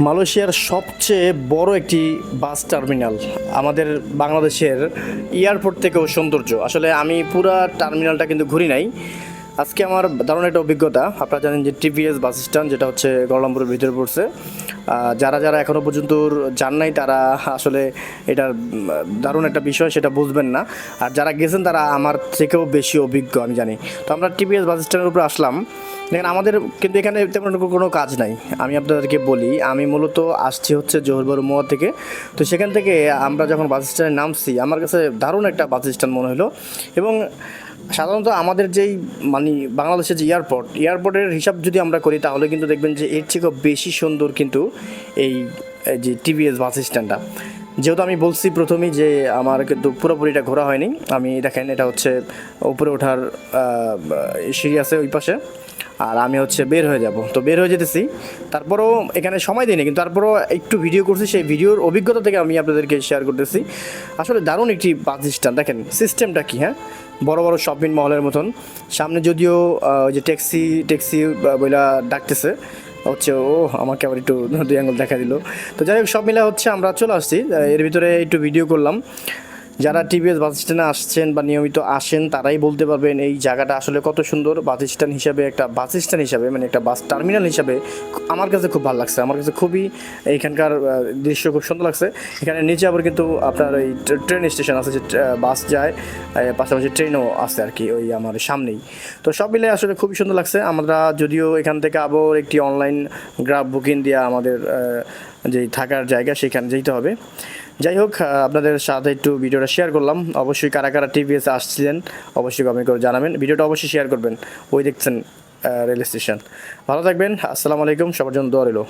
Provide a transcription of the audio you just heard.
মালয়েশিয়ার সবচেয়ে বড় একটি বাস টার্মিনাল আমাদের বাংলাদেশের এয়ারপোর্ট থেকেও সৌন্দর্য। আসলে আমি পুরা টার্মিনালটা কিন্তু ঘুরি নাই। আজকে আমার দারুণ একটা অভিজ্ঞতা। আপনারা জানেন যে টিভিএস বাস স্ট্যান্ড, যেটা হচ্ছে গরলামপুরের ভিতরে পড়ছে। যারা যারা এখনও পর্যন্ত যান নাই, তারা আসলে এটার দারুণ একটা বিষয়, সেটা বুঝবেন না। আর যারা গেছেন, তারা আমার থেকেও বেশি অভিজ্ঞ, আমি জানি। তো আমরা টিভিএস বাস স্ট্যান্ডের উপরে আসলাম। দেখেন, আমাদের কিন্তু এখানে তেমন কোনো কাজ নাই। আমি আপনাদেরকে বলি, আমি মূলত আসছি হচ্ছে জোহরবর মোয়া থেকে। তো সেখান থেকে আমরা যখন বাস স্ট্যান্ডে নামছি, আমার কাছে দারুণ একটা বাস স্ট্যান্ড মনে হলো। এবং সাধারণত আমাদের যেই মানে বাংলাদেশের যে এয়ারপোর্ট, এয়ারপোর্টের হিসাব যদি আমরা করি, তাহলে কিন্তু দেখবেন যে এর থেকেও বেশি সুন্দর কিন্তু এই যে টিভিএস বাস স্ট্যান্ডটা। যেহেতু আমি বলছি প্রথমেই যে আমার কিন্তু পুরোপুরিটা ঘোরা হয়নি, আমি দেখেন এটা হচ্ছে উপরে ওঠার সিঁড়ি আছে ওই পাশে। আর আমি হচ্ছে বের হয়ে যাব। তো বের হয়ে যেতেছি। তারপরেও এখানে সময় দিইনি, কিন্তু তারপরও একটু ভিডিও করছি। সেই ভিডিওর অভিজ্ঞতা থেকে আমি আপনাদেরকে শেয়ার করতেছি। আসলে দারুণ একটি বাস স্ট্যান্ড দেখেন সিস্টেমটা কি হ্যাঁ? বড় বড় শপিং মহলের মতন। সামনে যদিও ওই যে ট্যাক্সি ট্যাক্সি বইলা ডাকতেছে। হচ্ছে ও আমাকে আবার একটু দুই আঙুল দেখা দিল। তো যাই হোক, সব মিলে হচ্ছে আমরা চলে আসছি। এর ভিতরে একটু ভিডিও করলাম। যারা টিভিএস বাস স্ট্যান্ডে আসছেন বা নিয়মিত আসেন, তারাই বলতে পারবেন এই জায়গাটা আসলে কত সুন্দর। বাস স্ট্যান্ড হিসাবে একটা, বাস স্ট্যান্ড হিসাবে মানে একটা বাস টার্মিনাল হিসাবে আমার কাছে খুব ভালো লাগছে। আমার কাছে খুবই এখানকার দৃশ্য খুব সুন্দর লাগছে। এখানে নিচে আবার কিন্তু আপনার ওই ট্রেন স্টেশন আছে যে বাস যায় পাশাপাশি ট্রেনও আছে আর কি ওই আমার সামনেই। তো সব মিলে আসলে খুবই সুন্দর লাগছে। আমরা যদিও এখান থেকে আবার একটি অনলাইন গ্রাফ বুকিং দিয়ে আমাদের যেই থাকার জায়গা সেখানে যেতে হবে। যাই হোক আপনাদের সাথে একটু ভিডিওটা শেয়ার করলাম। অবশ্যই কারা কারা টিভিএসে আসছিলেন, অবশ্যই কমেন্ট করে জানাবেন। ভিডিওটা অবশ্যই শেয়ার করবেন। ওই দেখছেন রেল স্টেশন ভালো থাকবেন, আসসালামু আলাইকুম, সবার জন্য দোয়া রইল।